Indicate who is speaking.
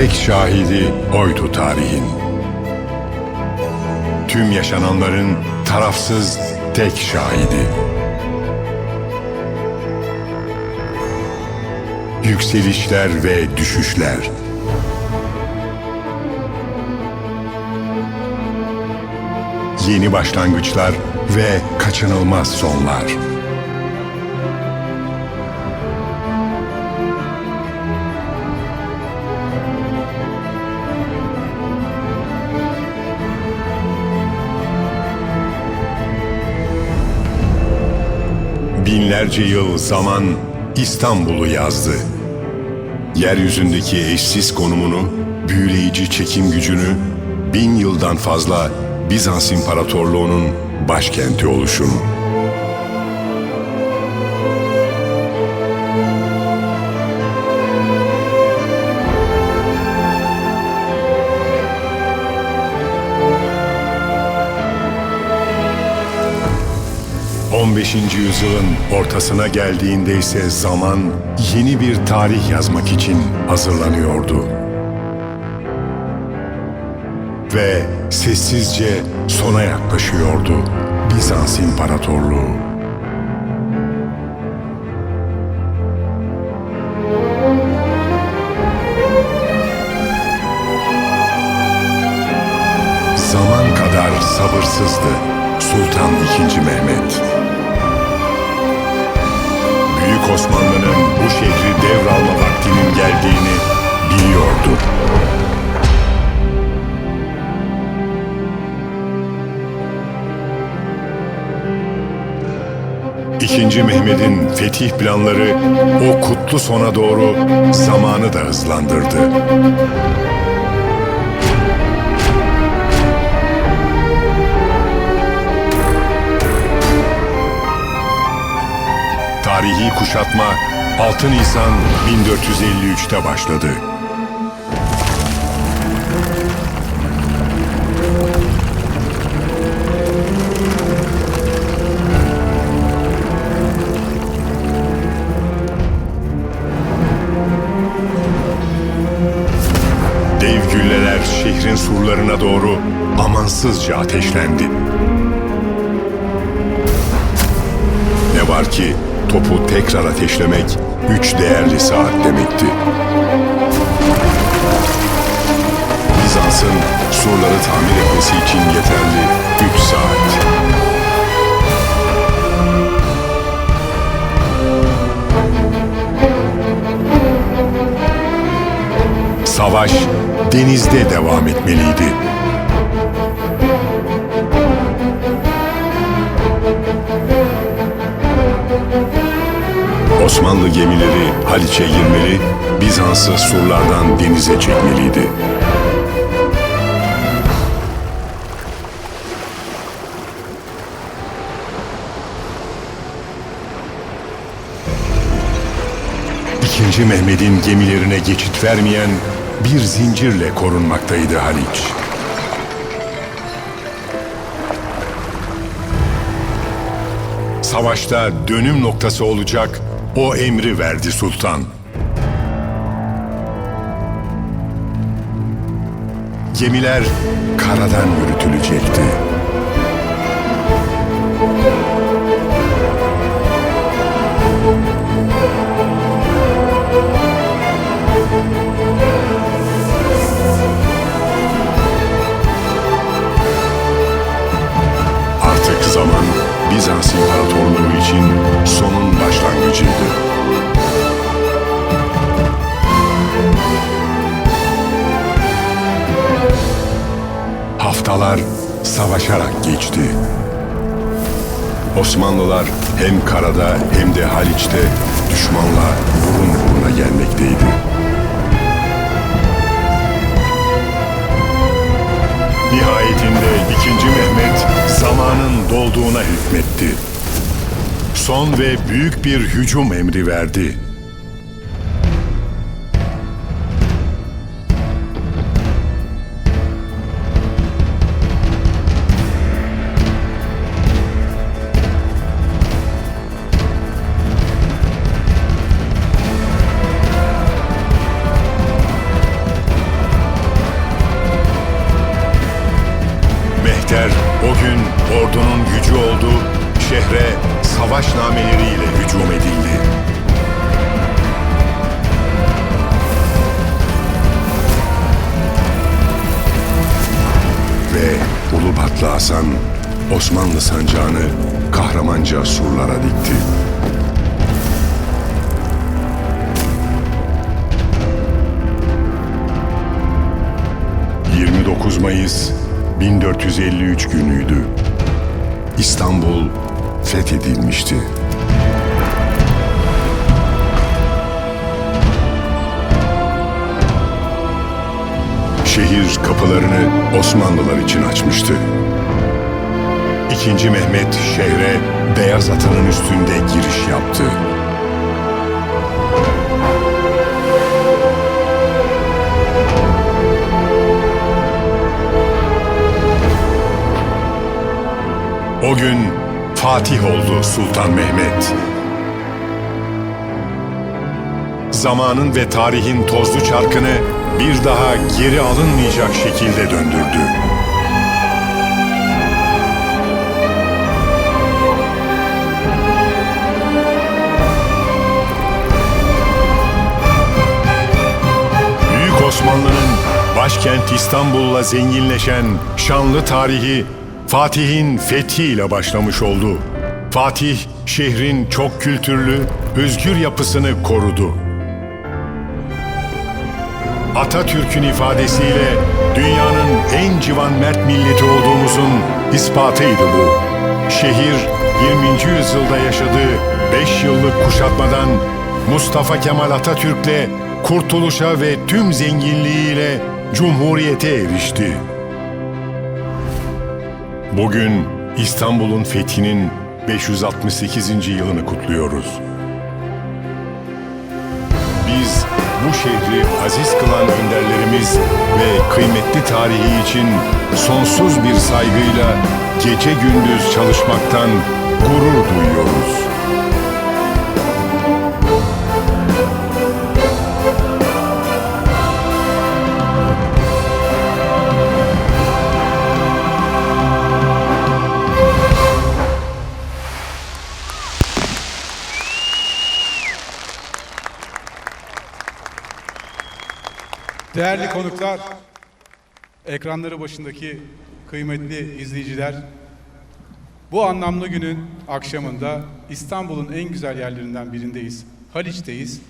Speaker 1: Tek şahidi oydu tarihin. Tüm yaşananların tarafsız tek şahidi. Yükselişler ve düşüşler. Yeni başlangıçlar ve kaçınılmaz sonlar. Binlerce yıl zaman İstanbul'u yazdı. Yeryüzündeki eşsiz konumunu, büyüleyici çekim gücünü, bin yıldan fazla Bizans İmparatorluğu'nun başkenti oluşunu. ...15. yüzyılın ortasına geldiğinde ise zaman yeni bir tarih yazmak için hazırlanıyordu. Ve sessizce sona yaklaşıyordu Bizans İmparatorluğu. Zaman kadar sabırsızdı Sultan II. Mehmet. Büyük Osmanlı'nın bu şehri devralma vaktinin geldiğini biliyordu. İkinci Mehmet'in fetih planları o kutlu sona doğru zamanı da hızlandırdı. Tarihi kuşatma 6 Nisan 1453'te başladı. Dev gülleler şehrin surlarına doğru amansızca ateşlendi. Ne var ki topu tekrar ateşlemek üç değerli saat demekti. Bizans'ın surları tamir etmesi için yeterli üç saat. Savaş denizde devam etmeliydi. Osmanlı gemileri Haliç'e girmeli, Bizans'ı surlardan denize çekmeliydi. İkinci Mehmet'in gemilerine geçit vermeyen bir zincirle korunmaktaydı Haliç. Savaşta dönüm noktası olacak o emri verdi sultan. Gemiler karadan yürütülecekti. Savaşarak geçti. Osmanlılar hem karada hem de Haliç'te düşmanla burun buruna gelmekteydi. Nihayetinde 2. Mehmet zamanın dolduğuna hükmetti. Son ve büyük bir hücum emri verdi. Ordunun gücü oldu, şehre savaş nameleriyle hücum edildi. Ve Ulubatlı Hasan Osmanlı sancağını kahramanca surlara dikti. ...29 Mayıs 1453 günüydü. İstanbul fethedilmişti. Şehir kapılarını Osmanlılar için açmıştı. İkinci Mehmet şehre beyaz atının üstünde giriş yaptı. Fatih oldu Sultan Mehmet. Zamanın ve tarihin tozlu çarkını bir daha geri alınmayacak şekilde döndürdü. Büyük Osmanlı'nın başkent İstanbul'la zenginleşen şanlı tarihi Fatih'in fethiyle başlamış oldu. Fatih şehrin çok kültürlü, özgür yapısını korudu. Atatürk'ün ifadesiyle dünyanın en civan mert milleti olduğumuzun ispatıydı bu. Şehir 20. yüzyılda yaşadığı 5 yıllık kuşatmadan Mustafa Kemal Atatürk'le kurtuluşa ve tüm zenginliğiyle cumhuriyete erişti. Bugün İstanbul'un fethinin 568. yılını kutluyoruz. Biz bu şehri aziz kılan önderlerimiz ve kıymetli tarihi için sonsuz bir saygıyla gece gündüz çalışmaktan gurur
Speaker 2: Değerli konuklar, ekranları başındaki kıymetli izleyiciler, bu anlamlı günün akşamında İstanbul'un en güzel yerlerinden birindeyiz. Haliç'teyiz